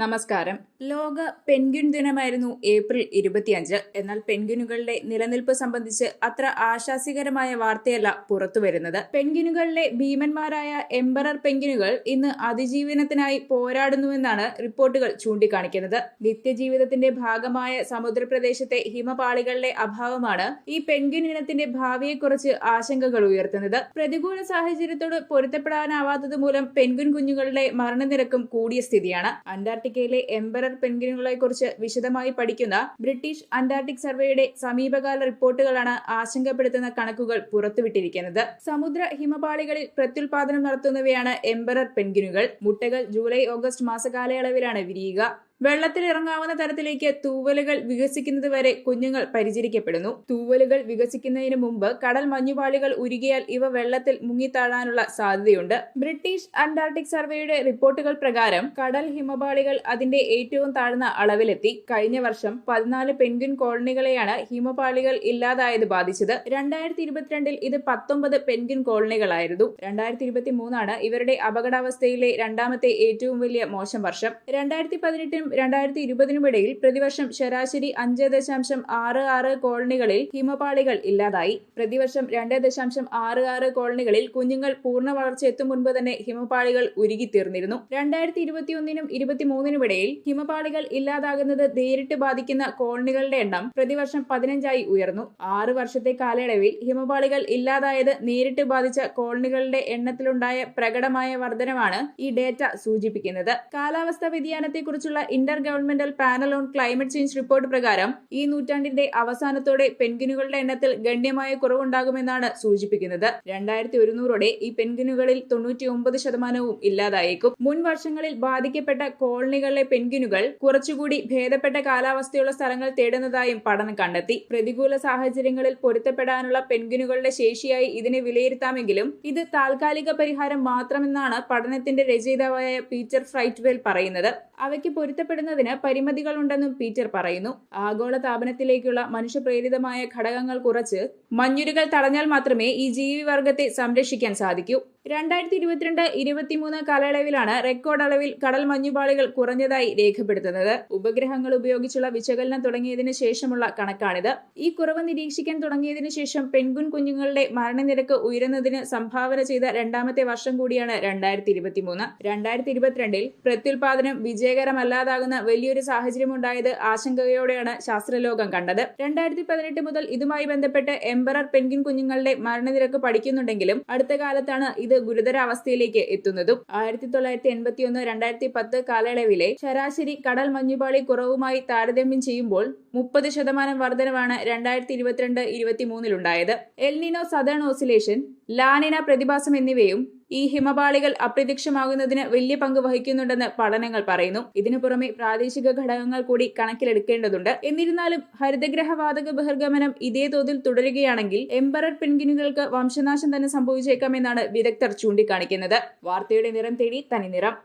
നമസ്കാരം. ലോക penguin ദിനമായിരുന്നു April ഇരുപത്തിയഞ്ച്. എന്നാൽ പെൻഗ്വിനുകളുടെ നിലനിൽപ്പ് സംബന്ധിച്ച് അത്ര ആശാസ്യകരമായ വാർത്തയല്ല പുറത്തുവരുന്നത് പെൻഗ്വിനുകളിലെ ഭീമന്മാരായ എംബറർ പെൻഗ്വിനുകൾ ഇന്ന് അതിജീവനത്തിനായി പോരാടുന്നുവെന്നാണ് റിപ്പോർട്ടുകൾ ചൂണ്ടിക്കാണിക്കുന്നത്. നിത്യജീവിതത്തിന്റെ ഭാഗമായ സമുദ്രപ്രദേശത്തെ ഹിമപാളികളുടെ അഭാവമാണ് ഈ പെൻഗ്വിൻ ഇനത്തിന്റെ ഭാവിയെക്കുറിച്ച് ആശങ്കകൾ ഉയർത്തുന്നത്. പ്രതികൂല സാഹചര്യത്തോട് പൊരുത്തപ്പെടാനാവാത്തത് മൂലം പെൻഗ്വിൻ കുഞ്ഞുങ്ങളുടെ മരണനിരക്കും കൂടിയ സ്ഥിതിയാണ്. അന്റാർട്ടിക്കയിലെ എംബറർ പെൻഗ്വിനുകളെ കുറിച്ച് വിശദമായി പഠിക്കുന്ന ബ്രിട്ടീഷ് അന്റാർട്ടിക് സർവേയുടെ സമീപകാല റിപ്പോർട്ടുകളാണ് ആശങ്കപ്പെടുത്തുന്ന കണക്കുകൾ പുറത്തുവിട്ടിരിക്കുന്നത്. സമുദ്ര ഹിമപാളികളിൽ പ്രത്യുൽപാദനം നടത്തുന്നവയാണ് എംബറർ പെൻഗ്വിനുകൾ മുട്ടകൾ ജൂലൈ ഓഗസ്റ്റ് മാസകാലയളവിലാണ് വിരിയുക. വെള്ളത്തിൽ ഇറങ്ങാവുന്ന തരത്തിലേക്ക് തൂവലുകൾ വികസിക്കുന്നത് വരെ കുഞ്ഞുങ്ങൾ പരിചരിക്കപ്പെടുന്നു. തൂവലുകൾ വികസിക്കുന്നതിന് മുമ്പ് കടൽ മഞ്ഞുപാളികൾ ഉരുകിയാൽ ഇവ വെള്ളത്തിൽ മുങ്ങിത്താഴാനുള്ള സാധ്യതയുണ്ട്. ബ്രിട്ടീഷ് അന്റാർട്ടിക് സർവേയുടെ റിപ്പോർട്ടുകൾ പ്രകാരം കടൽ ഹിമപാളികൾ അതിന്റെ ഏറ്റവും താഴ്ന്ന അളവിലെത്തി. കഴിഞ്ഞ വർഷം പതിനാല് പെൻഗ്വിൻ കോളനികളെയാണ് ഹിമപാളികൾ ഇല്ലാതായത് ബാധിച്ചത്. രണ്ടായിരത്തി ഇരുപത്തിരണ്ടിൽ ഇത് പത്തൊമ്പത് പെൻഗ്വിൻ കോളനികളായിരുന്നു. രണ്ടായിരത്തി ഇരുപത്തി മൂന്നാണ് ഇവരുടെ അപകടാവസ്ഥയിലെ രണ്ടാമത്തെ ഏറ്റവും വലിയ മോശം വർഷം. രണ്ടായിരത്തി പതിനെട്ടിനും രണ്ടായിരത്തി ഇരുപതിനും ഇടയിൽ പ്രതിവർഷം ശരാശരി അഞ്ച് ദശാംശം ആറ് ആറ് കോളനികളിൽ ഹിമപാളികൾ ഇല്ലാതായി. പ്രതിവർഷം രണ്ട് ദശാംശം ആറ് ആറ് കോളനികളിൽ കുഞ്ഞുങ്ങൾ പൂർണ വളർച്ച എത്തും മുൻപ് തന്നെ ഹിമപാളികൾ ഉരുകിത്തീർന്നിരുന്നു. രണ്ടായിരത്തി ഇരുപത്തിയൊന്നിനും ഇരുപത്തിമൂന്നിനുമിടയിൽ ഹിമപാളികൾ ഇല്ലാതാകുന്നത് നേരിട്ട് ബാധിക്കുന്ന കോളനികളുടെ എണ്ണം പ്രതിവർഷം പതിനഞ്ചായി ഉയർന്നു. ആറ് വർഷത്തെ കാലയളവിൽ ഹിമപാളികൾ ഇല്ലാതായത് നേരിട്ട് ബാധിച്ച കോളനികളുടെ എണ്ണത്തിലുണ്ടായ പ്രകടമായ വർധനമാണ് ഈ ഡേറ്റ സൂചിപ്പിക്കുന്നത്. കാലാവസ്ഥാ വ്യതിയാനത്തെക്കുറിച്ചുള്ള intergovernmental panel on climate change report പ്രകാരം ഈ നൂറ്റാണ്ടിന്റെ അവസാനത്തോടെ പെൻഗ്വിനുകളുടെ എണ്ണത്തിൽ ഗണ്യമായ കുറവുണ്ടാകുമെന്നാണ് സൂചിപ്പിക്കുന്നത്. രണ്ടായിരത്തി ഒരുന്നൂറോടെ ഈ പെൻഗ്വിനുകളിൽ തൊണ്ണൂറ്റിയൊമ്പത് ശതമാനവും ഇല്ലാതായേക്കും. മുൻ വർഷങ്ങളിൽ ബാധിക്കപ്പെട്ട കോളനികളിലെ പെൻഗ്വിനുകൾ കുറച്ചുകൂടി ഭേദപ്പെട്ട കാലാവസ്ഥയുള്ള സ്ഥലങ്ങൾ തേടുന്നതായും പഠനം കണ്ടെത്തി. പ്രതികൂല സാഹചര്യങ്ങളിൽ പൊരുത്തപ്പെടാനുള്ള പെൻഗ്വിനുകളുടെ ശേഷിയായി ഇതിനെ വിലയിരുത്താമെങ്കിലും ഇത് താൽക്കാലിക പരിഹാരം മാത്രമെന്നാണ് പഠനത്തിന്റെ രചയിതാവായ പീറ്റർ ഫ്രൈറ്റ്വെൽ പറയുന്നത്. അവയ്ക്ക് പൊരുത്തപ്പെടുന്നതിന് പരിമിതികളുണ്ടെന്നും പീറ്റർ പറയുന്നു. ആഗോള താപനത്തിലേക്കുള്ള മനുഷ്യപ്രേരിതമായ ഘടകങ്ങൾ കുറച്ച് മഞ്ഞുരുകൾ തടഞ്ഞാൽ മാത്രമേ ഈ ജീവിവർഗത്തെ സംരക്ഷിക്കാൻ സാധിക്കൂ. രണ്ടായിരത്തി ഇരുപത്തിരണ്ട് ഇരുപത്തിമൂന്ന് കാലയളവിലാണ് റെക്കോർഡ് അളവിൽ കടൽ മഞ്ഞുപാളികൾ കുറഞ്ഞതായി രേഖപ്പെടുത്തുന്നത്. ഉപഗ്രഹങ്ങൾ ഉപയോഗിച്ചുള്ള വിശകലനം തുടങ്ങിയതിനു ശേഷമുള്ള കണക്കാണിത്. ഈ കുറവ് നിരീക്ഷിക്കാൻ തുടങ്ങിയതിനു ശേഷം പെൺകുൻ കുഞ്ഞുങ്ങളുടെ മരണനിരക്ക് ഉയരുന്നതിന് സംഭാവന ചെയ്ത രണ്ടാമത്തെ വർഷം കൂടിയാണ് രണ്ടായിരത്തി ഇരുപത്തിമൂന്ന് രണ്ടായിരത്തി ഇരുപത്തിരണ്ടിൽ പ്രത്യുൽപാദനം വിജയകരമല്ലാതാകുന്ന വലിയൊരു സാഹചര്യമുണ്ടായത് ആശങ്കയോടെയാണ് ശാസ്ത്രലോകം കണ്ടത്. രണ്ടായിരത്തി പതിനെട്ട് മുതൽ ഇതുമായി ബന്ധപ്പെട്ട് എംബറർ പെൻഗിൻ കുഞ്ഞുങ്ങളുടെ മരണനിരക്ക് പഠിക്കുന്നുണ്ടെങ്കിലും അടുത്ത കാലത്താണ് ഇത് ഗുരുതരാവസ്ഥയിലേക്ക് എത്തുന്നതും ആയിരത്തി തൊള്ളായിരത്തി എൺപത്തി ഒന്ന് രണ്ടായിരത്തി പത്ത് കാലയളവിലെ ശരാശരി കടൽ മഞ്ഞുപാളി കുറവുമായി താരതമ്യം ചെയ്യുമ്പോൾ മുപ്പത് ശതമാനം വർധനവാണ് രണ്ടായിരത്തി ഇരുപത്തിരണ്ട് ഇരുപത്തിമൂന്നിലുണ്ടായത്. El Nino southern oscillation La Nina പ്രതിഭാസം എന്നിവയും ഈ ഹിമപാളികൾ അപ്രത്യക്ഷമാകുന്നതിന് വലിയ പങ്ക് വഹിക്കുന്നുണ്ടെന്ന് പഠനങ്ങൾ പറയുന്നു. ഇതിനു പുറമെ പ്രാദേശിക ഘടകങ്ങൾ കൂടി കണക്കിലെടുക്കേണ്ടതുണ്ട്. എന്നിരുന്നാലും ഹരിതഗ്രഹ വാതക ബഹിർഗമനം ഇതേ തോതിൽ തുടരുകയാണെങ്കിൽ എംബറർ പെൻഗിനുകൾക്ക് വംശനാശം തന്നെ സംഭവിച്ചേക്കാമെന്നാണ് വിദഗ്ധർ ചൂണ്ടിക്കാണിക്കുന്നത്. വാർത്തയുടെ നിറം തേടി തനി നിറം